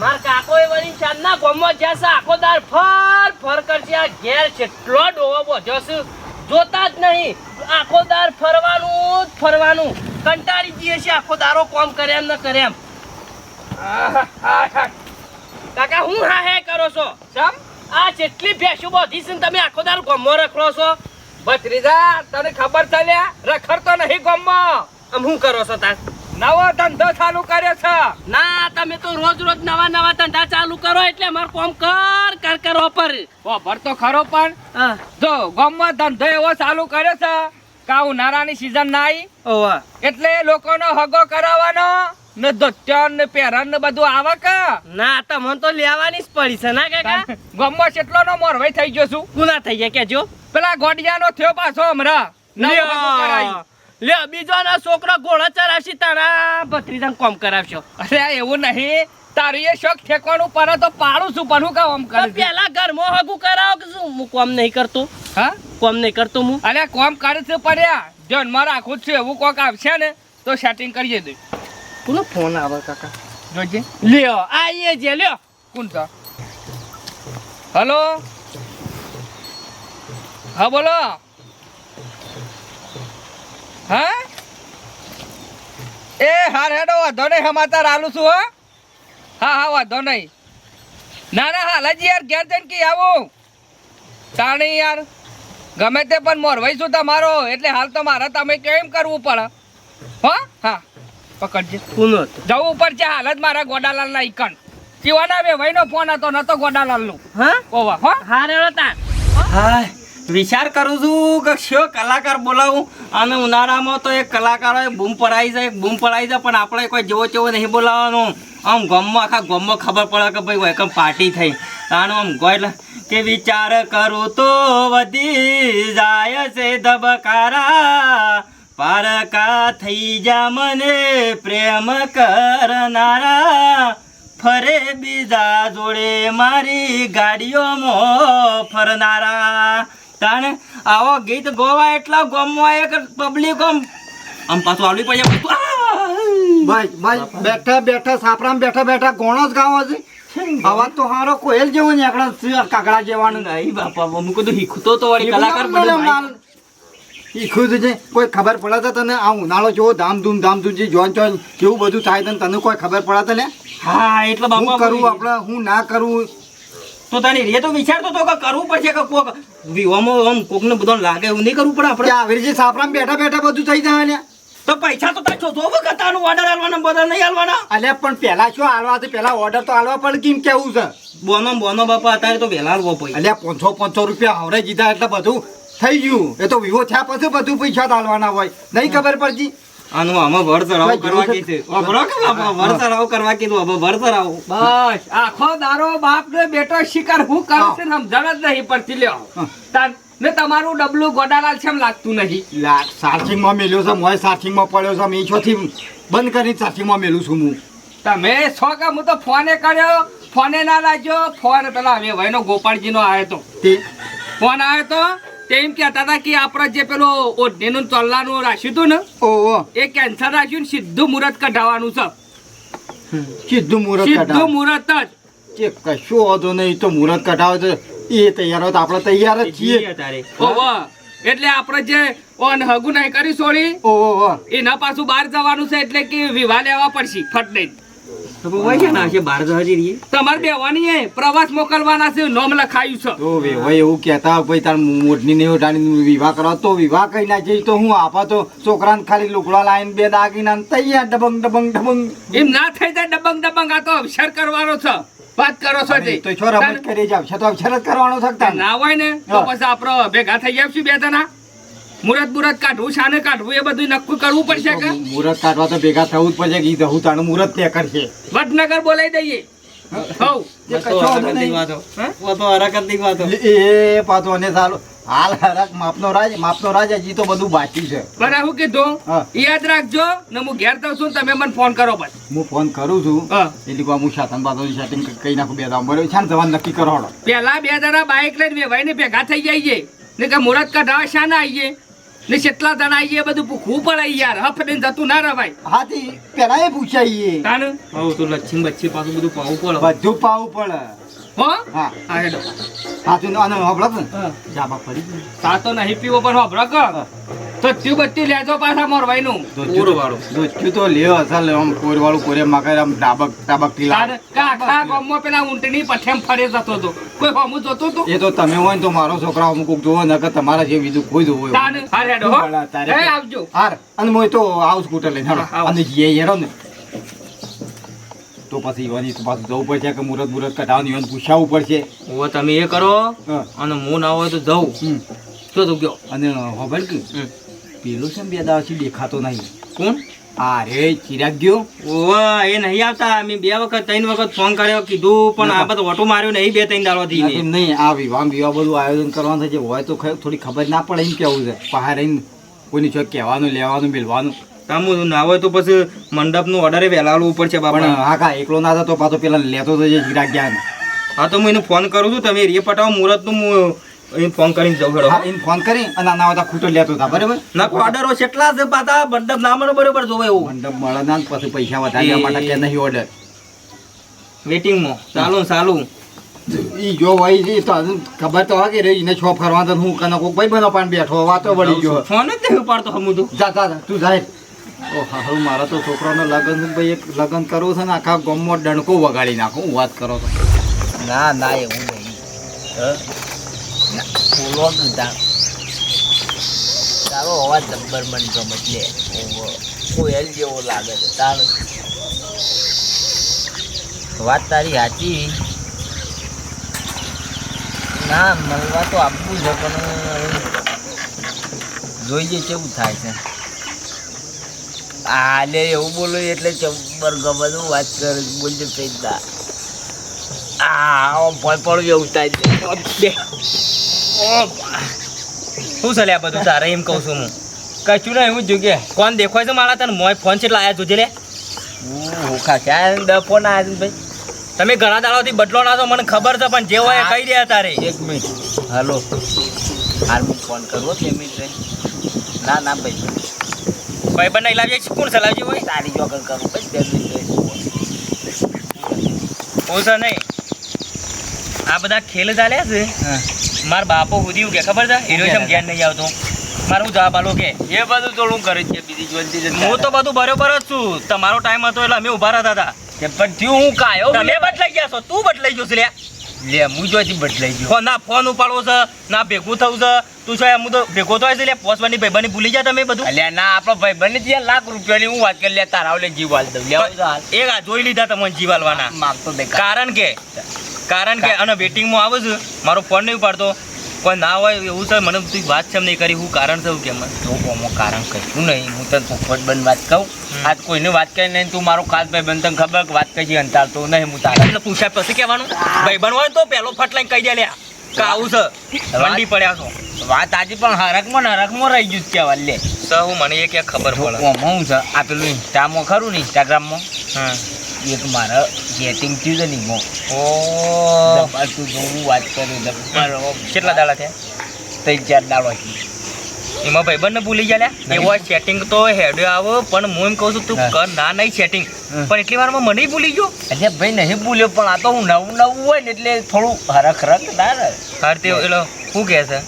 માર કાકો એ વળી ચાંદના ના જ્યાં છે આખો દાર ફર ફર કરશે. આ ઘેર કેટલો ડોવો બોધ્યો છે જોતા જ નહીં. આખો દાર ફરવાનું જ ફરવાનું. કંટાળી જઈએ છે આખો દારો કોમ કરે એમ ન કરે એમ. કાકા હું હા હે કરો છો? સમ આ જેટલી ભેંસું બોધી છે ને તમે આખો દાર ગોમો રખડો છો? ભત્રીજા તને ખબર ચાલ્યા લ્યા રખડતો નહીં ગામમાં. આમ હું કરો છો તાર? નવો ધંધો ચાલુ કર્યો છે. ના તમે તો રોજ રોજ નવા નવા ધંધા ચાલુ કરો એટલે મારું કોમ કર કર કરો પર ખબર તો ખરો પણ જો ગામમાં ધંધો એવો ચાલુ કર્યો છે કે ઉનાળાની સિઝન ના આવી ઓવા એટલે લોકોનો હગો કરાવવાનો ને ધોત્યાન ને પહેરન ને બધું આવે કે? ના તમને તો લેવાની જ પડી છે ના કાકા? ગામમાં કેટલો નો મોરવાઈ થઈ ગયો છું. ગુના થઈ ગયા કેજો. પેલા ગોડિયાનો થયો પાછો હમણાં. નવો કરાયું. લે બીજો ના છોકરો ઘોડા ચરાવશી તારા ભત્રીજાને કોમ કરાવશો. અરે એવું નહીં. તારું એ શોખ ઠેકવાનું પડે તો પાડું છું પણ હું કામ કરે પેલા ઘરમાં હગું કરાવો કે શું? હું કોમ નહીં કરતો. હા? કોમ નહીં કરતો હું. અરે કોમ કરે છે પડ્યા જન્મ રાખું છે એવું કોક આવશે ને તો સેટિંગ કરીએ દે કોનો ફોન આવે કાકા? જોજે. લ્યો આઈએ જે લ્યો. કોણ તો હલો? હા બોલો. હા? એ હાર હેડો વાંધો નહીં સમાચાર આલું છું હો. હા હા વાંધો નહીં. ના ના હાલ જ યાર ઘેર જઈને કી આવું. તાણી યાર. ગમે તે પણ મોરવાઈ છું તમારો એટલે હાલ તો મારે તમે કેમ કરવું પડે? હો? હા પકડજે. કોનો જવું ઉપર છે હાલ જ મારા ગોડાલાલ ના ઈકણ. શિવાના વેવાઈ નો ફોન હતો નતો ગોડાલાલનું હા? ઓવા હો. હારે તાર. હાય. વિચાર કરું છું કે શો કલાકાર બોલાવું? અને ઉનાળામાં તો એક કલાકારો બૂમ પડાઈ જાય, બૂમ પડાઈ જાય, પણ આપણે કોઈ જેવો તેવો નહીં બોલાવવાનું. આમ ગમમાં, આખા ગમમાં ખબર પડે કે ભાઈ વેલકમ પાર્ટી થઈ. આનું આમ ગોય કે વિચાર કરું તો વધી જાય છે ધબકારા. પારકા થઈ જા મને પ્રેમ કરનારા. ફરે બીજા જોડે મારી ગાડીઓમાં ફરનારા. તાણ આવો ગીત ગોવા એટલા ગોમમાં એક પબ્લિક આમ. આમ પાછું આવડી પડે ભાઈ ભાઈ બેઠા બેઠા સાપરામ બેઠા બેઠા ગોણો જ ગાવો છે અવાજ તો હારો કોયલ જેવો નીકળે કાકડા જેવાનું. નહીં બાપા અમુક તો વળી કલાકાર બધું ભાઈ. છે કોઈ ખબર પડે તો તને આ ઉનાળો જેવો ધામધૂમ ધામધૂમ જે જોન જોન કેવું બધું થાય તને તને કોઈ ખબર પડે તને? હા એટલે હું બાપા કરું આપણે હું ના કરું? તો તને એ તો વિચારતો તો કે કરવું પડશે કે કોક વિવામાં આમ કોકને બધો લાગે એવું નહીં કરવું પડે આપણે. આવી રીતે સાપરામાં બેઠા બેઠા બધું થઈ જાય ને તો પૈસા તો તાર વખત આનું ઓર્ડર આલવાના બધા નહીં આલવાના. અલે પણ પેલા શું આલવા છે? પેલા ઓર્ડર તો આલવા પણ કેમ કેવું છે? બોનો બોનો બાપા અત્યારે તો વહેલા આલવો પડે. અલ્યા પાંચસો પાંચસો રૂપિયા હવરે જીધા એટલે બધું થઈ ગયું. એ તો વિવો થયા પછી બધું પૈસા તો આલવાના હોય. નહીં ખબર પડતી. આનું આમાં ચડાવ કરવા કીધું ઓ ચડાવ કરવા કીધું હવે વર ચડાવ બસ આખો દારો બાપ ને બેટો શિકાર હું કરું છે ને સમજણ જ નહીં પડતી લ્યો. ને તમારું ડબલું ગોડાલાલ છે એમ લાગતું નહીં. સાર્થિંગમાં મેલ્યો છે મોય સાર્થિંગમાં પડ્યો છે મેં ઈછોથી બંધ કરી સાર્થિંગમાં મેલું છું હું. તમે છો કે હું તો ફોને કર્યો ફોને ના લાગ્યો ફોન પેલા હવે ભાઈનો ગોપાળજીનો આવ્યો તો ફોન આવ્યો તો? તે એમ કહેતા હતા કે આપણે જે પેલો ઓઢણીનું ચોલ્લાનું રાખ્યું હતું ને ઓ ઓ. એ કેન્સર રાખ્યું ને સીધું મુહૂર્ત કઢાવવાનું છે. સીધું મુહૂર્ત સીધું મુહૂર્ત જ. કે કશું વાંધો નહીં તો મુહૂર્ત કઢાવે તો એ તૈયાર હોય તો આપણે તૈયાર જ છીએ. તારે. ઓહો એટલે આપણે જે ઓન હગુ નહીં કરી છોડી ઓ ઓ ઓ. એના પાછું બહાર જવાનું છે એટલે કે વિવાહ લેવા પડશે ફટ દઈને તો ભાઈ છે ને છે બાર જહાજી રહીએ તમારે બેવાની એ પ્રવાસ મોકલવાના છે નોમ લખાયું છે. તો વે હોય એવું કહેતા ભાઈ તાર મોટની ને ઉઠાણી વિવાહ કરો તો વિવાહ કઈ ના તો હું આપા તો છોકરાને ખાલી લુકડા લાઈન બે દાગીના ને તૈયાર ડબંગ ડબંગ ડબંગ. એમ ના થઈ જાય ડબંગ ડબંગ આ તો અવસર કરવાનો છે. વાત કરો છો તે. તો છો રમત કરી જાવ છે તો અક્ષર જ કરવાનો થતા ના હોય ને તો પછી આપડે ભેગા થઈ જઈશું બે જણા? મુરત મુરત કાઢવું શાને કાઢવું એ બધું નક્કી કરવું પડશે કે? મુરત કાઢવા તો ભેગા થવું જ પડશે કે ઈ દહું તાણું મુહૂર્ત તે કરશે. વડનગર બોલાઈ દઈએ. હાલ હરક માપનો રાજ માપનો રાજ હજી તો બધું બાકી છે. બરાબર હું કીધું યાદ રાખજો ને હું ઘેર તો છું તમે મને ફોન કરો બસ. હું ફોન કરું છું. એટલે હું શાતન બાદો સેટિંગ કઈ નાખું બે દામ બરોબર. છે ને જવાનું નક્કી કરો પેલા બે જણા બાઇક લઈને વેવાઈને ભેગા થઈ જાય ને કે મુરત કઢાવા શાને આવીએ ને કેટલા જણા આઈએ બધું ભૂખવું પડે યાર. હફ દઈને જતું ના રવાય. હાથી પેલા એ પૂછાઈએ. તાન? હવે તો લચ્છી બચ્છી પાછું બધું પાવું પડે. બધું પાવું પડે. હો? હા. હા હેડો. હાથી અને હબળક ને હા. જાબા પડી ગઈ. સા નહીં પીવો પણ હોભળો ક. તો ત્યું બત્તી લેજો પાછા મોરવાઈનું. પૂરવાળું. દોસ્તું તો લેવ અસલ આમ કોરવાળું કોરે મકાઈ આમ ડાબક ડાબકથી તાર લાવે. કા પેલા ઊંટની પઠેમ ફરે જતો હતો કોઈ હોમું જોતું હતું એ તો તમે હોય ને તો મારો છોકરા અમુક કોક જોવો નકર તમારા જે બીજું કોઈ જોવો તાન હાર હેડો હો. તારે આવજો. હાર. અને મોય તો આવું સ્કૂટર લઈને. હા. અને જે હેરો ને તો પછી ઈવાની તો પાછું જવું પડશે કે મુરત મુરત કઢાવવાની ઈવાને પૂછાવવું પડશે. હવે તમે એ કરો. અને હું ના હોય તો જવું. શું તું ગયો. અને ખબર કે. પેલો છે બે દાવાથી દેખાતો નહીં. કોણ? આ રે ચિરાગ ગયો. ઓવા એ નહીં આવતા. મેં બે વખત ત્રણ વખત ફોન કર્યો કીધું પણ આ બધું ઓટો માર્યો નહીં બે ત્રણ દાડોથી નહીં. આ વિવાહ વિવાહ બધું આયોજન કરવાનું છે. હોય તો થોડી ખબર ના પડે એમ કેવું છે. બહાર રહીને કોઈની ચોક કહેવાનું લેવાનું મિલવાનું. તમે ના હોય તો પછી મંડપનું ઓર્ડર વહેલા ઉપર પડશે પણ બાપા હા કા એકલો ના થતો પાછો પેલા લેતો તો ચિરાગ ગયા ને. હા તો હું એને ફોન કરું છું તમે એ પટાવો મુહૂર્તનું હું એને ફોન કરીને જવું હેડો. એને ફોન કરી અને ના બધા ખૂટો લેતો હતા બરાબર? ના ઓર્ડરો કેટલા છે પાછા? મંડપ ના મળે બરાબર જોવે એવું. મંડપ મળે ના પછી પૈસા વધારે માટે કે નહીં ઓર્ડર વેટિંગમાં ચાલુ ચાલુ. ઈ જો હોય જી તો ખબર તો હોય કે રે એને છો ફરવા તો હું કને કોક ભાઈ બનો પાન બેઠો વાતો વળી ગયો. ફોન જ નહીં ઉપાડતો હમું તો. જા જા જા, તું જાય. ઓ મારા તો છોકરાનો લગ્ન, ભાઈ, એક લગ્ન કરવું છે ને, આખા ગામમાં ડણકો વગાડી નાખું, હું વાત કરો તો. ના ના, એવું નહીં. બોલો કીધા તારો અવાજ જબ્બર મન ગમે એટલે. કોયલ જેવો લાગે છે. તારો વાત તારી સાચી. ના, મળવા તો આપવું છે, પણ જોઈએ કેવું થાય છે. આલે એવું બોલો એટલે ચબર ગમે છે વાત કરે બોલજો પૈદા આ ભય પડવું એવું થાય છે બે. શું ચાલે આ બધું તારે એમ કહું છું હું? કશું નહીં હું જોગે ફોન દેખાય છે મારા તને? મોય ફોન છે લાયા જોજે લે. ઓખા ક્યાં ડફો ના આવ્યો ભાઈ. તમે ઘણા દાડાથી બદલો ના તો મને ખબર છે પણ જે હોય કહી દે તારે. એક મિનિટ. હલો. હાલ હું ફોન કરવો બે મિનિટ ના ના ભાઈ. ભાઈ બંને છીએ. કોણ ચલાવજે હોય તારી જોગર કરું બસ હું છે નહીં? આ બધા ખેલ ચાલ્યા છે. મારા બાપો સુધી કે ખબર છે? હિરોઈઝમ જ્ઞાન નહીં આવતો. મારું જવાબ આલો કે? એ બધું થોડું કરે છે બીજી જોનતી હું તો બધું બરોબર જ છું. તમારો ટાઈમ હતો એટલે અમે ઊભા રહ્યા હતા. પણ થયું હું કાયો તમે બદલાઈ ગયા છો તું બદલાઈ ગયો છે લ્યા લે હું જોઈથી બદલાઈ ગયો. ના ફોન ઉપાડવો છે ના ભેગું થવું છે. તું છે હું તો ભેગો તો છે લે પોસવાની ભાઈબંધી ભૂલી જાય તમે બધું. અલ્યા ના આપણો ભાઈ બની ત્યાં લાખ રૂપિયાની હું વાત કરી લે તારા ઓલે જીવ હાલ દઉં. લે એક આ જોઈ લીધા તમને જીવાલવાના માગતો કારણ કે કારણ કે અને વેટિંગમાં આવું છું મારો ફોન નહીં ઉપાડતો. કોઈ ના હોય એવું છે? મને તું વાત છે નહીં કરી. હું કારણ થયું કે તો કોમો કારણ કશું નહીં. હું તને ફોફટ બંધ વાત કહું. આજ કોઈને વાત કરી નહીં. તું મારો ખાસ ભાઈ બંધ તને ખબર કે વાત કરી અંતાર તો નહીં. હું તારા એટલે પૂછાય પછી કહેવાનું? ભાઈબંધ હોય તો પહેલો ફટ લઈને કહી દે લ્યા. કે આવું છે. મંડી પડ્યા છો. વાત આજે પણ હરકમાં ને હરકમાં રહી ગયું છે કહેવા લે. તો હું મને એ ક્યાં ખબર પડે. હું છે? આ પેલું ઇન્સ્ટામાં ખરું ને ઇન્સ્ટાગ્રામમાં હા. એક મારે ચેટિંગ થયું છે ને એમાં ઓ. તું જોવું વાત કરું જબ્બર કેટલા દાડા થયા? ત્રણ ચાર દાડો એમાં ભાઈબંધને ભૂલી ગયા એવા સેટિંગ તો હેડે આવો પણ હું એમ કહું છું તું કર ના નહીં સેટિંગ. પણ એટલી વારમાં મને ભૂલી ગયો. એટલે ભાઈ નહીં ભૂલ્યો પણ આ તો હું નવું નવું હોય ને એટલે થોડું હરખ રખ ના રહે. હાર તે એલો શું કહે છે?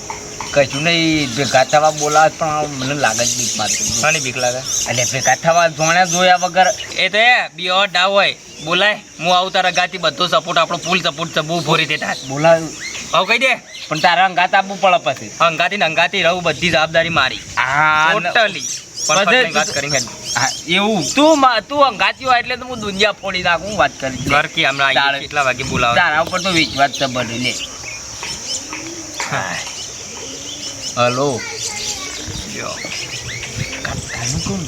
કશું નહીં ભેગા થવા બોલાવે પણ મને લાગે જ બીક મારતું શાની બીક લાગે? એટલે ભેગા થવા જોણ્યા જોયા વગર એ તો બી બી ડાવ હોય. બોલાય. હું આવું તારા ગાતી બધો સપોર્ટ આપણો ફૂલ સપોર્ટ બહુ ભોરી દેતા. બોલાવ્યું હવે કહી દે. પણ તારા અંગાત આપવું પડે પછી. અંગાતી ને અંગાતી રહું બધી જવાબદારી મારી. હા ટોટલી વાત કરી એવું. તું તું અંગાતી હોય એટલે તો હું દુનિયા ફોડી નાખું વાત કરી ઘર કે હમણાં. કેટલા વાગે બોલાવ? તારા ઉપર તો વિશ્વાસ છે બધું લે. હલો. કાલનું કહું?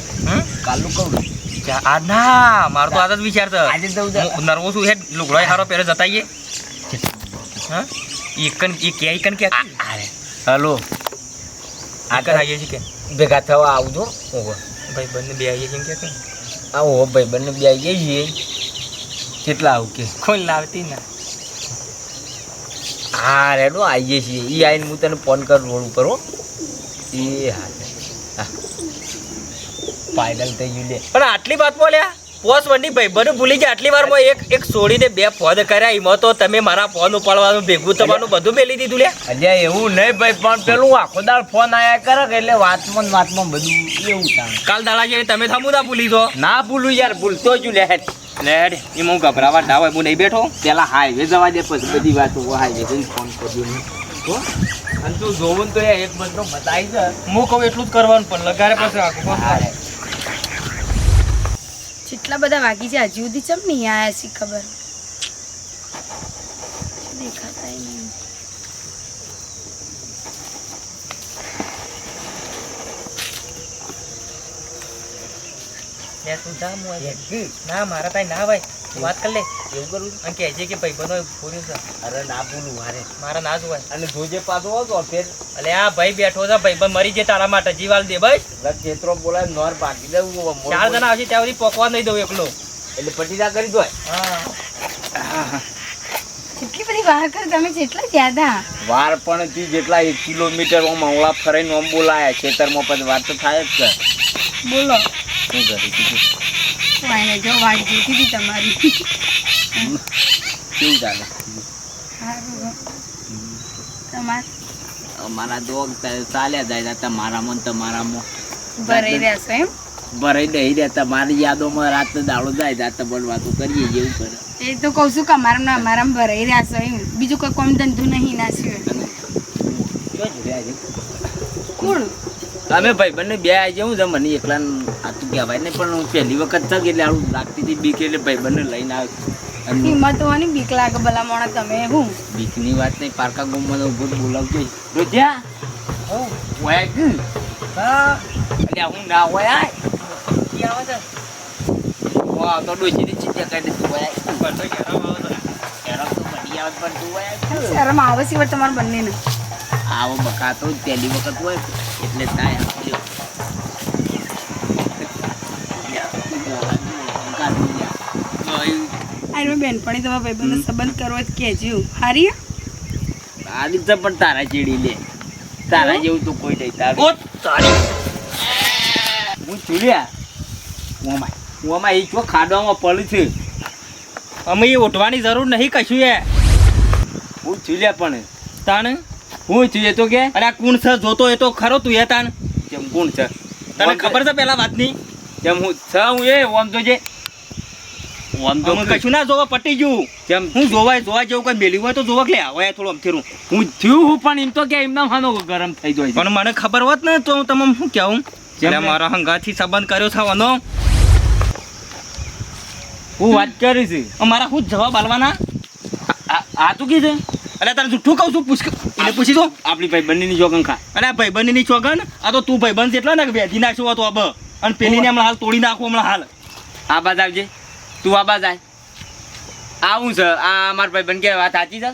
કાલનું કહું આ ના મારો તો આદત વિચાર છે આજે છે. હેડ લુગડો હારો પહેરે જતાઈએ. હા? એકન એ કે એકન કે. આરે. હલો. આગળ આવીએ છીએ કે? ભેગા થવા આવજો ઓહો ભાઈ બંને બે આવીએ છીએ કે? આવો ભાઈ બંને બે આવીએ છીએ. કેટલા આવું કે? કોઈ લાવતી ના. હા રેડો આવીએ છીએ એ આવીને હું તને ફોન કર રોડ ઉપર હો. એ હા. ફાઇનલ થઈ ગયું લે. પણ આટલી વાત બોલ્યા? પોસ વંડી ભાઈ બધું ભૂલી ગયા. આટલી વારમાં એક એક છોડીને બે ફોન કર્યા. એમાં તો તમે મારા ફોન ઉપાડવાનું ભેગું થવાનું બધું મેલી દીધું લે. અલ્યા એવું નહીં ભાઈ પણ પેલું આખો દાળ ફોન આયા કરે કે એટલે વાતમાં વાતમાં બધું એવું કાલ દાડા જેવી તમે થમું ના ભૂલી દો ના ભૂલું યાર ભૂલતો જ લે. હેડ લે હેડ એમાં હું ગભરાવા ના હોય હું નહીં બેઠો. પેલા હાઈવે જવા દે, પછી બધી વાતો હાઈવે જઈને ફોન કર્યો હો? અને તું જોવું તો એક બધો બતાવી જ હું કહું એટલું જ કરવાનું, પણ લગાડે પછી આખું હા જેટલા બધા વાગી છે હજી સુધી ચમ નહીં આયા છે ખબર? દેખાતા નહીં. લે તું જા મુ. ના મારા તાઈ ના ભાઈ. તું વાત કર લે. એવું કરું અને જે કે ભાઈ બનો પૂર્યું છે. અરે ના ભૂલું મારે મારા ના જોવાય હોય. અને જોજે પાછો હતો ફેર. અલે આ ભાઈ બેઠો છે ભાઈ પણ મરી જે તારા માટે જીવાલ દે ભાઈ ખેતરો બોલાય નોર ભાગી દઉં ચાર જણા આવશે ત્યાં સુધી પોકવા નહીં દઉં એકલો. એટલે પટીદા કરી દો. હા. કેટલી બધી વાર કર તમે જેટલા જ્યાદા. વાર પણ થી જેટલા એક કિલોમીટર ઓમ અવળા ફરાઈને ઓમ બોલાયા ખેતરમાં પછી વાત તો થાય જ છે. બોલો. શું કરી દીધું વાઈને જો વાત જોતી હતી તમારી? કેવું ચાલે? મારા તમાર અમારા દોગ ચાલ્યા જાય તમારામાં તમારામાં. ભરાઈ રહેશો એમ? ભરાઈ દઈ રહ્યા તમારી યાદોમાં રાત દાડો જાય જાતે બોલ વાતો કરીએ જેવું કરે. એ તો કહું છું કે અમારા ને અમારામાં ભરાઈ રહ્યા છો એમ. બીજું કોઈ કોમ ધંધો નહીં ના છે કોણ? અમે ભાઈ બંને બે આવી જવું છે મને એકલા આતું કહેવાય નહીં પણ હું પહેલી વખત થક એટલે આવું લાગતી હતી બીક એટલે ભાઈ બંને લઈને આવ્યો. હિંમત હોવાની બીક લાગે ભલા મોણા તમે હું? બીકની વાત નહીં પારકા ગામમાં ઊભો બોલાવજો. રોજ્યા? હું હોય ગયું એટલે હું ના હોય છે હું આવતો ડોશીની ચિંતા કરી દે હોય આય. બધો ઘેરાવ આવે છે. તો તું. શરમ આવે વળી બંનેને. આવો બકાતો પહેલી વખત હોય. એટલે થાય આપજો આ રો બેનપણી તમારા ભાઈબંધનો સંબંધ કરવો જ કહેજો. હારી આ રીતે પણ તારા ચીડી લે. તારા જેવું તો કોઈ નહીં. તારું ઓ તારી હું ચૂડ્યા ઓમાય ઓમાય એ જો ખાડવામાં પડ્યું છે. અમે એ ઉઠવાની જરૂર નહીં કશું એ. હું ચૂલ્યા પણ. તાણ? હું ચૂએ તો કે? અરે આ કુણ છે? જોતો એ તો ખરો તું એ તાન. કેમ કોણ છે? તને ખબર છે પેલા વાતની? કેમ હું છ હું એ? ઓમ તો જે ઓમ તો કશું ના જોવા પટી ગયું. કેમ? હું જોવાય જોવા જેવું કઈ મેલ્યું હોય તો જોવા કે લે આવે થોડું અમથેરું. હું થયું હું પણ એમ તો કે એમના હાનો ગરમ થઈ જાય પણ મને ખબર હોત ને તો હું તમને શું કહું? જેમ મારા હંગાથી સંબંધ કર્યો છે થવાનો હું વાત કરી છે. મારા હું જવાબ આલવાના? આ- આ તું કીધું? એટલે તને જુઠ્ઠું કહું છું પૂછ એટલે પૂછી દો આપણી ભાઈ બંનેની જોગન ખા. અરે ભાઈબંધની ચોગન આ તો તું ભાઈબંધ એટલા ને કે વેધી નાખશું તો અબ અને પેલીને હમણાં હાલ તોડી નાખું હમણાં હાલ. આ બાજ આવજે. તું આ બાજ આય. આવું છે. આ મારા ભાઈ બન કે વાત સાચી છે?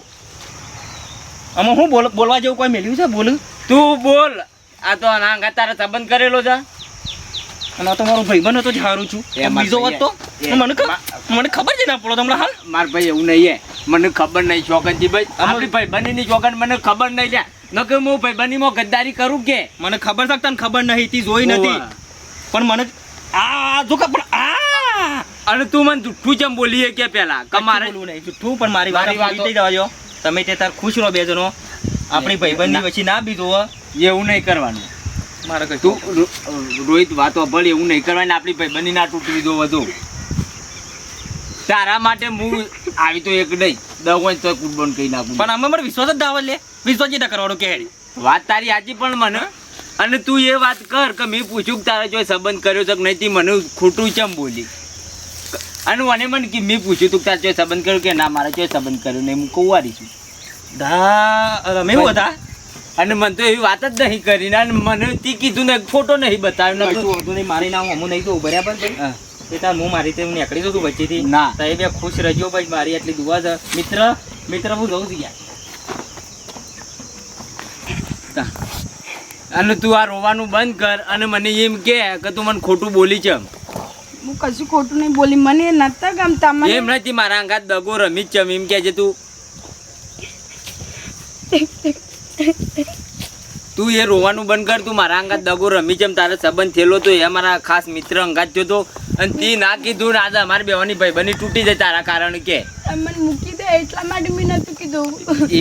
આમાં હું બોલ બોલવા જેવું કોઈ મેલ્યું છે? બોલ. તું બોલ. આ તો ના અંગા તારે સંબંધ કરેલો છે. અને આ તો મારો ભાઈબંધ હતો જ હારું છું. બીજો હોત તો? મને મને ખબર છે ના પડો તમને હાલ. મારા ભાઈ એવું નહીં હે. મને ખબર નહીં ચોકનજી ભાઈ. આપણી ભાઈ બનીની ચોકન મને ખબર નહીં લ્યા ન હું ભાઈ બનીમાં ગદ્દારી કરું કે? મને ખબર છે તને ખબર નહીં તી જોઈ નથી. પણ મને આ જો કે પણ આ! અને તું મને જુઠ્ઠું જેમ બોલીએ કે પેલા? કમારે નહીં. જુઠ્ઠું પણ મારી વાત મારી વાતો- થઈ જવા તમે તે તાર ખુશ રહો બે જણો. આપણી ભાઈબંધની. પછી ના બીજો. એવું નહીં કરવાનું. મારે તું રોહિત વાતો ભલે એવું નહીં કરવાની આપણી ભાઈ બની ના તૂટવી દો વધુ તારા માટે હું આવી તો એક નહીં. દવાઈ તો કુરબાન કહી નાખું. પણ આમાં મને વિશ્વાસ જ દાવા લે. વિશ્વાસ જ કરવાનો કે વાત તારી સાચી પણ મને અને તું એ વાત કર કે મેં પૂછ્યું કે તારે જો સંબંધ કર્યો છે કે નહીં તે મને ખોટું ચમ બોલી? અને મને મને કે મેં પૂછ્યું તું કે તારે જો સંબંધ કર્યો કે ના મારે જો સંબંધ કર્યો નહીં હું કૌવારી છું. દા રમે હતા? અને મને તો એવી વાત જ નહીં કરીને અને મને તે કીધું ને ફોટો નહીં બતાવ્યો. નહીં મારી નામ હું નહીં તો બરાબર ભાઈ. એ તાર હું મારી રીતે નીકળી જઉં છું વચ્ચેથી. ના. તો એ બે ખુશ રહેજો ભાઈ મારી એટલી દુઆ છે. મિત્ર મિત્ર હું જઉં છું યાર અને તું આ રોવાનું બંધ કર અને મને એમ કે કે તું મને ખોટું બોલી છે હું કશું ખોટું નહીં બોલી મને નતા ગમતા મને એમ નથી મારા અંગાત દગો રમી જ છે એમ કે છે તું. તું એ રોવાનું બંધ કર તું મારા અંગાત દગો રમી જેમ તારે સંબંધ થયેલો તો એ મારા ખાસ મિત્ર અંગાત થયો તો. અને તે ના કીધું ને આજે અમારી બેવાની બની તૂટી જાય તારા કારણ કે. મને મૂકી દે એટલા માટે મેં નતું કીધું.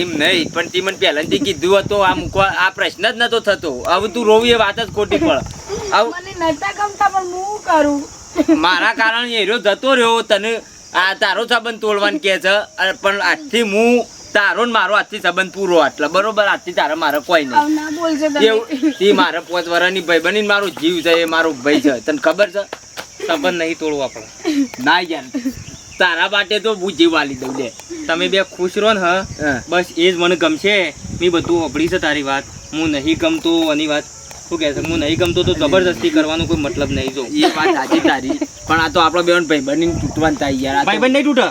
એમ નહીં પણ તે મને પહેલાથી કીધું હતું આ મૂકવા આ પ્રશ્ન જ નતો થતો. હવે તું રોવી એ વાત જ ખોટી પડે. મને નતા ગમતા પણ હું કરું? મારા કારણ એ રહ્યો જતો રહ્યો તને આ તારો સંબંધ તોડવાનું કે છે. પણ આજથી હું તારો ને મારો આજથી સંબંધ પૂરો આટલા. બરોબર? આજથી તારે મારે કોઈ નહીં. આવ ના બોલજો તમે. એવું તી મારે પાંચ વર્ષની ભાઈ બની મારો જીવ છે એ મારો ભાઈ છે. તને ખબર છે? સંબંધ નહીં તોડવો આપણે. ના યાર. તારા માટે તો હું જીવ વાલી દઉં લે. તમે બે ખુશ રહો ને હા. બસ એ જ મને ગમશે. મેં બધું સાંભળી છે તારી વાત. હું નહીં ગમતો આની વાત. શું કહે છે? હું નહીં ગમતો તો જબરદસ્તી કરવાનો કોઈ મતલબ નહીં જો. એ વાત સાચી તારી. પણ આ તો આપણો બેન ભાઈ બની તૂટવાનું થાય યાર. ભાઈ બન નહીં તૂટે?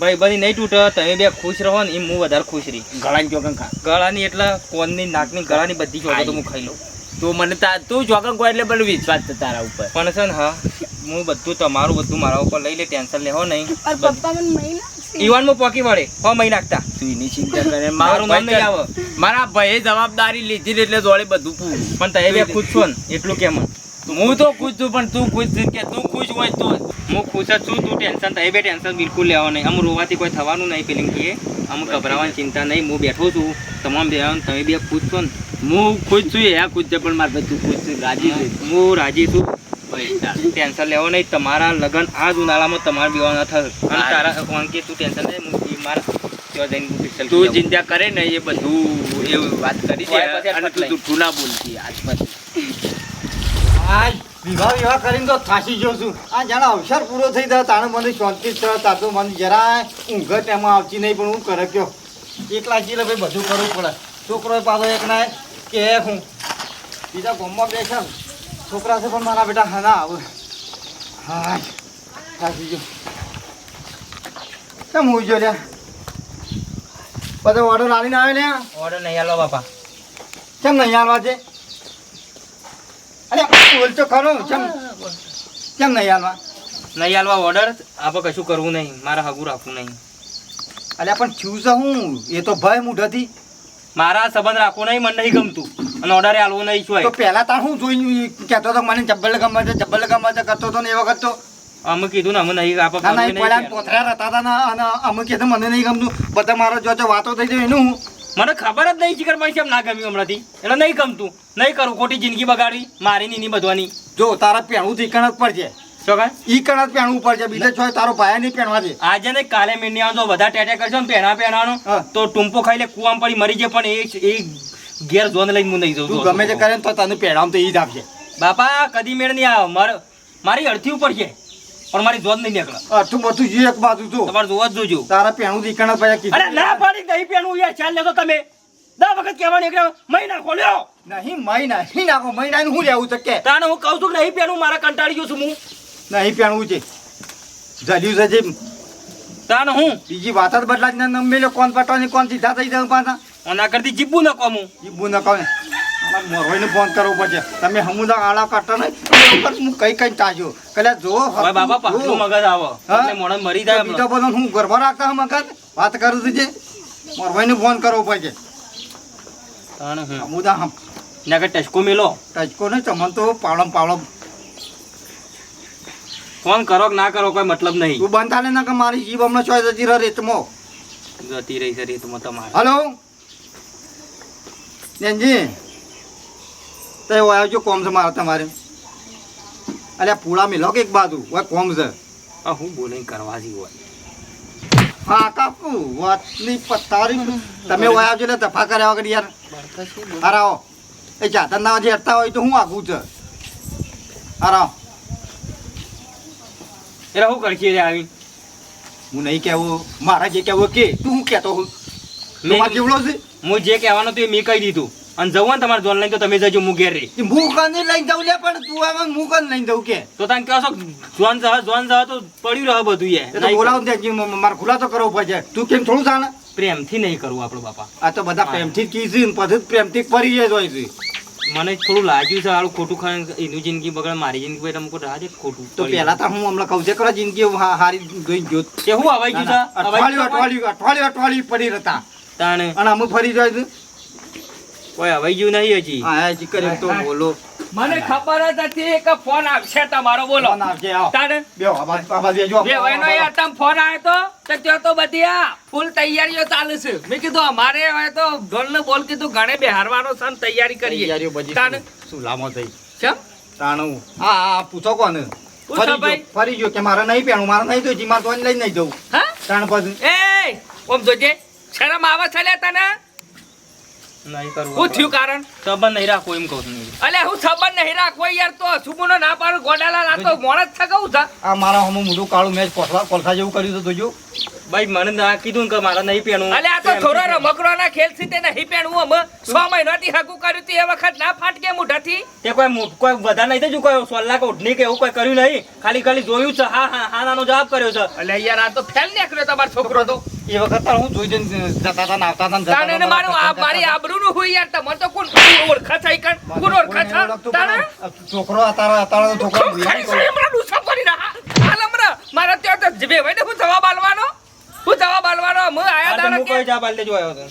ભાઈ બંધ નહીં તૂટે. તમે બે ખુશ રહો ને એમ હું વધારે ખુશ રહી. ગળાની ચોકન ખા. ગળાની એટલે કોનની નાકની ગળાની બધી ચોકો હું ખાઈ લઉં. તું મને તા તું ચોકન કોઈ એટલે પણ વિશ્વાસ છે તારા ઉપર. પણ છે ને હા હું બધું તમારું બધું મારા ઉપર લઈ લે ટેન્શન લેવો નહીં. ઈવાન પપ્પા મને મહી નાખશે. ઈવાનમાં પોકી વળે હો મહી નાખતા. તું એની ચિંતા કરે મારું નામ નહીં આવે. મારા ભાઈએ જવાબદારી લીધી એટલે જોડે બધું પૂરું. પણ તમે બે ખુશ છો ને એટલું કેમ? હું તો ખુશ છું પણ તું ખુશ કે તું ખુશ હોય તો હું ખુશ જ છું તું ટેન્શન થાય. બે ટેન્શન બિલકુલ લેવા નહીં. આમ રોવાથી કોઈ થવાનું નહીં પેલી કે. આમ ગભરાવાની ચિંતા નહીં. હું બેઠો છું. તમામ બે તમે બે ખુશ છો ને? હું ખુશ છું એ ખુશ છે પણ મારે તું ખુશ છું. રાજી છે. હું. રાજી છું. ટેન્શન લેવો નહીં. તમારા લગ્ન આ જ ઉનાળામાં બી હોવાના થશે. અને. તારા અંકે તું ટેન્શન લે હું મારા તું ચિંતા કરે ને એ બધું એ વાત કરી છે. અને તું જૂઠું ના બોલતી આજ પછી. આ વિવાહ વિવાહ કરીને તો ગયો છું. આ જાણે અવસર પૂરો થઈ ગયો તાણે મને શાંતિ જ થાય તાર તો મને જરાય ઊંઘ જ એમાં આવતી નહીં પણ હું કરે કયો. એકલા ભાઈ બધું કરવું પડે. છોકરો પાછો એક ના કે હું બીજા ગામમાં બે છોકરા છે પણ મારા બેટા હા ના આવે. હા થાકી જો કેમ હું જો લ્યા? બધો ઓર્ડર આવીને આવે ને ઓર્ડર નહીં આલો બાપા. કેમ નહીં આવવા છે અરે ખરો કેમ? કેમ નહીં હાલવા? નહીં હાલવા ઓર્ડર આપણે કશું કરવું નહીં. મારે હગું રાખવું નહીં. અલ્યા પણ થયું છે હું? એ તો ભય મૂઢથી. મારા સંબંધ રાખવો નહીં મને નહીં ગમતું. અને ઓર્ડર આલવો નહીં તો પહેલાં તાર હું જોઈ કહેતો હતો મને જબ્બલ ગમે છે જબ્બલ ગમે છે કરતો હતો ને એ વખત તો? અમે કીધું ને અમે નહીં આપણે પોતરા રહેતા હતા ને અને અમે કીધું મને નહીં ગમતું. બધા મારો જો જો વાતો થઈ જાય એનું હું મને ખબર જ નહીં ચીકર કેમ ના ગમ્યું હમણાંથી. એટલે નહીં ગમતું. નહીં કરું. ખોટી જિંદગી બગાડી મારી ની બધવાની જો તારા પેણું થી કણક પર છે. કહે? ઈ કણક પહેણું ઉપર છે. બીજે છોય તારો ભાઈ નહીં પહેણવા છે આજે ને કાલે મીંડિયા તો બધા ટેટે કરશો ને પહેણા પહેણાનો તો ટૂંપો ખાઈ લે કુવામાં પડી મરી જાય પણ એ એ ઘેર જોન લઈને હું નહીં તું ગમે તે કરે તો તને પહેણાવ તો ઈ જ આપશે બાપા કદી મેળ નહીં આવે. મારે મારી અડધી ઉપર છે. પણ મારી જોત નહીં નીકળે. આઠું બધું જે એક બાજુ જો. તમારે જોવા જ જોજો. તારા પેણું દીકણા પાયા કીધું. અરે ના પાડી નહીં પેણું યાર ચાલ લેતો તમે. દા વખત કહેવાની નીકળ્યો મહિના ખોલ્યો નહીં મહિના નહીં નાખો મહિના હું રહેવું તો કે? તાણે હું કહું છું કે નહીં પેણું મારા કંટાળી ગયો છું હું. નહીં પેણું છે. જલ્યું છે જે તાણે હું? બીજી વાત જ બદલાજ ના મેલો કોણ પટવાની કોણ સીધા થઈ જાય પાછા. આના કરતી જીબું ન કોમું જીબુ ન કહે મોરવાઈને ફોન કરવો પડશે. તમે હમુદા આળા કાઢતા નહીં વખત હું કઈ કઈ તાજો કલ્યા જો હવે બાપા પાછું મગજ આવો. હા? એટલે મરી જાય બીજો બધો હું ગરબા રાખતા મગજ? વાત કરું છું જે. મોરવાઈને ફોન કરવો પડશે. હમ ના ટચકો મેલો? ટચકો નહીં તમને તો પાવડમ પાવડમ ફોન કરો કે ના કરો કોઈ મતલબ નહીં. તું બંધ થાલે ના કે મારી જીભ હમણાં ચોય જતી રહે રેતમાં. જતી રહી છે રેતમાં તમારે. હલો? નેનજી તો આવજો કોમ છે મારે તમારે. અલ્યા પૂળા મિલો કે એક બાજુ હોય કોમ છે. આ હું બોલે કરવા જેવું હોય. હા કાપુ વાતની પથારી. તમે હોય આવજો ને તફા કર્યા વગર યાર. હરાવો આવો. એ જાતર ના જે હટતા હોય તો હું આગું છે. હરાવો એટલે શું કરશે રે આવી? હું નહીં કહેવું મારા જે કહેવું કે તું હું કહેતો હું મેં- તમારે કેવડો છે. હું જે કહેવાનું હતું એ મેં કહી દીધું. અને જવું તમારે જોન લઈને તો તમે જજો હું ઘેર રહી હું કને લઈને જવું લે પણ તું આવે હું કને લઈને જવું કે? તો તને કહો છો જોન જવા જોન જવા તો પડ્યું રહે બધું એ. તો બોલાવું જી, મારે ખુલાસો કરવો પડશે તું કેમ થોડું જાણે? પ્રેમથી નહીં કરવું આપણો બાપા. આ તો બધા પ્રેમથી કીધું ને પછી જ પ્રેમથી જ ફરી જાય હોય છે મને થોડું લાગ્યું છે આવું ખોટું ખાય એનું જિંદગી બગડે મારી જિંદગી બગડે અમુક રાજ ખોટું તો પેલા તો હું હમણાં કહું છે કરો જિંદગી હારી જોઈ ગયો કે હું હવાઈ ગયું છે? અઠવાડિયું અઠવાડિયું અઠવાડિયું અઠવાડિયું પડી રહેતા. તાણે? અને અમે ફરી જાય છે કોઈ હવાઈ ગયું નહીં હજી. હા જી કરી તો બોલો. મને ખબર જ હતી કે ફોન આવશે તમારો બોલો. ફોન આવશે આવો. તારે? બે આ બાજુ- આ બાજુ બે વયનો યાર તમ ફોન આવ્યો તો તો ત્યાં તો બધી આ ફૂલ તૈયારીઓ ચાલે છે. મેં કીધું અમારે હવે તો ઢોલ ને બોલ કીધું ઘણે બેહારવાનો છે તૈયારી કરીએ. તૈયારીઓ બધી તાને શું- લાંબો થઈ. કેમ? તાણું. હા હા પૂછો કોને? પૂછો ફરી ભાઈ. ફરી જો કે મારે નહીં પહેણું? મારે નહીં જોઈ મારે તો લઈ નહીં જવું. હા? તાણ પછી. એ ઓમ જોજે શરમ આવે છે લે તને? નહીં કરવું. શું થયું કારણ? સંબંધ નહીં એમ કહું છું અલે હું સંબંધ નહીં રાખવો યાર તો સુબુનો ના પાડું ગોડાલા આ તો મોણ જ થગાવું છે? આ મારા હમું મોઢું કાળું મેચ કોલસા કોલસા જેવું કર્યું તો જોજો. ભાઈ મને ના કીધું કે મારે નહીં પહેરવું અલે આ તો થોડો રમકડો ના ખેલથી તે નહીં પહેરવું અમે. છ મહિનાથી હાકુ કર્યું તી એ વખત ના ફાટકે મોઢાથી. તે કોઈ કોઈ વધારે નહીં થયું કોઈ સોલ્લા કે ઉઠની કે એવું કોઈ કર્યું નહીં. ખાલી ખાલી જોયું છે હા હા હા નાનો જવાબ કર્યો છે. અલે યાર આ તો ફેલ નીકળ્યો તમારો છોકરો તો. એ વખત હું જોઈ જઈને જતા હતા ને આવતા હતા ને હતા ને મારું આ મારી આબરૂનું હોય યાર તમને તો કોણ ઓળખા છે કણ? કોણ ઓળખા છે છોકરો અતારો અતારો તો છોકરો ખરી ખરી હમણાં ડૂસો કરી રહ્યા હાલ હમણાં મારા ત્યાં તો જીવે હોય ને હું જવાબ આલવાનો હું જવાબ આલવાનો હું આયા હું જવાબ આલી દેજો આવ્યો હતો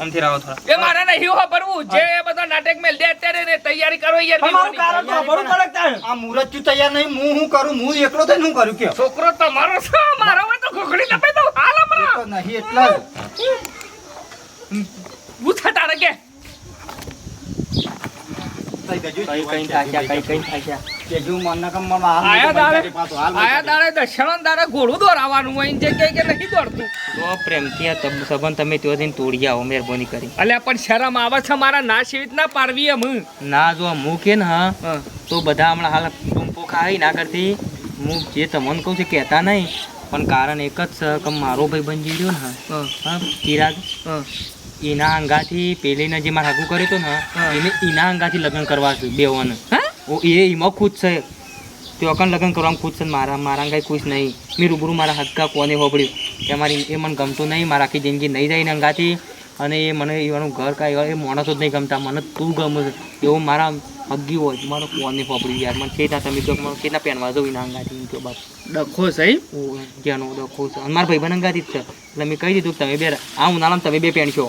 આમથી રાવો થોડા. એ મારે નહીં ખબરવું જે બધો નાટક મેલ દે અત્યારે ને તૈયારી કરો યાર તમારું કારણ તો ભરું પડે તા આ મુરત ચું તૈયાર નહીં હું હું કરું? હું એકલો તો શું કરું કે છોકરો તમારો છે મારો હોય તો ઘોઘડી લપે તો. હાલ હમણાં. તો નહીં એટલા. પૂછા તારે કે? કઈ કઈ કઈ કઈ કઈ કઈ થાક્યા કેજો મનના આયા દાડે બંધ પાછો, હાલ આયા દાડે દર્શન દાડે ઘોડું દોરાવાનું હોય ને જગ્યાએ કે નહીં દોડતું તો પ્રેમથી આ તબ- સંબંધ તમે ત્યાંથી તોડી આવો મહેરબાની કરી અલ્યા પણ શરમ આવે છે મારા ના સેવિત ના એમ. ના જો હું કે ને હા તો બધા હમણાં હાલ ટૂંપો ખાઈ ના કરતી હું જે તમને કહું છું કહેતા નહીં પણ કારણ એક જ છે કે મારો ભાઈ બની રહ્યો ને હા હા. ચિરાગ. એના અંગાથી પેલીને જે મારે હાગું કર્યું હતું ને એને એના અંગાથી લગ્ન કરવા બે બેવાને ઓ એ એમાં ખુશ છે તે અકન લગ્ન કરવામાં ખુશ છે મારા મારા કાંઈ ખુશ નહીં મેં રૂબરૂ મારા હક્કા કોને હોબળ્યું કે મારી એ મને ગમતું નહીં મારા આખી જિંદગી નહીં જાય અંગાથી અને એ મને એવાનું ઘર કાંઈ એ માણસો જ નહીં ગમતા મને તું ગમે છે એવું મારા હગ્ગી હોય મારો કોને હોબળ્યું યાર મને કેટલા તમે તો મને કેટલા પહેરવા જવું એના અંગાથી કહો બાપ ડખો છે ઓ ડખો છે અને મારા ભાઈ અંગાથી જ છે એટલે મેં કહી દીધું કે તમે બે આ ઉનાળામાં તમે બે પહેણશો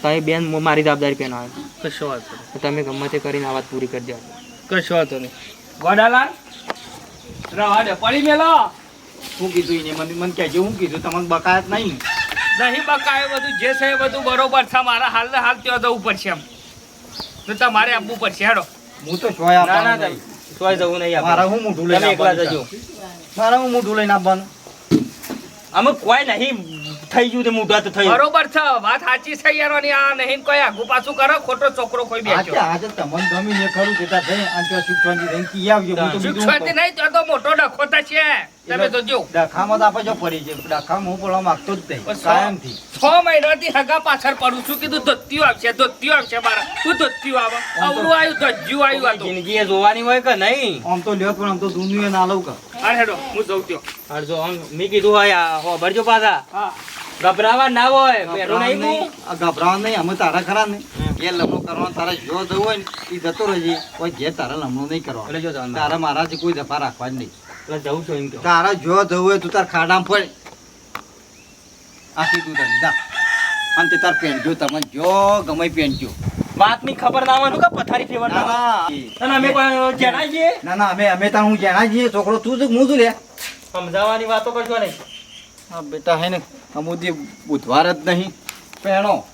તમે બેન મારી જવાબદારી પહેરવાનું કશો વાત તો તમે ગમે તે કરીને આ વાત પૂરી કરી નહીં કશો વાંધો નહીં. ગોડાલાલ રવા દે પડી મેલો. શું કીધું એને મને મને કહેજો હું કીધું તમને બકાયત નહીં. નહીં બકાય બધું જે છે એ બધું બરોબર છે મારા હાલ ને હાલ ત્યાં જવું પડશે એમ. તો તમારે આપવું પડશે હેડો. હું તો સોય ના ના આપવાનું નહીં. સોય જવું નહીં મારા હું મોઢું લઈને એકલા જજો. મારા હું મોઢું લઈને આપવાનું? અમે કોઈ નહીં થઈ ગયું તે મોટા તો થઈ બરોબર છે વાત સાચી છે યાર આ નહીં કોઈ આગુ પાછું કરો? ખોટો છોકરો કોઈ બેઠો. આજે તમને ગમી ને ખરું તે થઈ અને ત્યાં સુખ શાંતિ કી આવજો તો કહું? નહીં તો તો મોટો ડખો થશે. તમે તો જો. ડખામાં તો આપણે જો પડી છે ડખામાં હું પડવા માંગતો જ નહીં કાયમથી. છ મહિનાથી હગા પાછળ પડું છું કીધું ધોતિયું આવશે ધોતિયું આવશે મારા. હું ધોતિયું આવે. અવરું આવ્યું ધજ્જું આવ્યું આ જિંદગી એ જોવાની હોય કે નહીં? આમ તો લ્યો પણ આમ તો દૂધનું ના લઉં કે. હા હેડો હું જઉં ત્યો. અડજો આમ મેં કીધું હોય આ હોભળજો પાછા. હા. ગભરાવા ના હોય નહીં ગભરાવા નહીં અમે તારા ખરા ને. એ લમણો કરવાનો તારા જો જવું હોય ને એ જતો રહેજે. કોઈ જે તારા લમણો નહીં કરવા એટલે જો. તારા મારા કોઈ દફા રાખવા જ નહીં. જવું છું એમ. તારા જો જવું હોય તું તાર ખાડામાં પડે આ કીધું તને જા. અને તે તાર પેન્ટ્યો તમે જો ગમે પેન્ટ્યો વાતની ખબર ના હોય કે પથારી ફેવર ના અને અમે છીએ? ના ના અમે અમે તાર હું જાણા છીએ છોકરો તું જ હું લે. સમજાવવાની વાતો કરશો નહીં? હા બેટા હે ને અમુદી બુધવાર જ નહીં. પેણો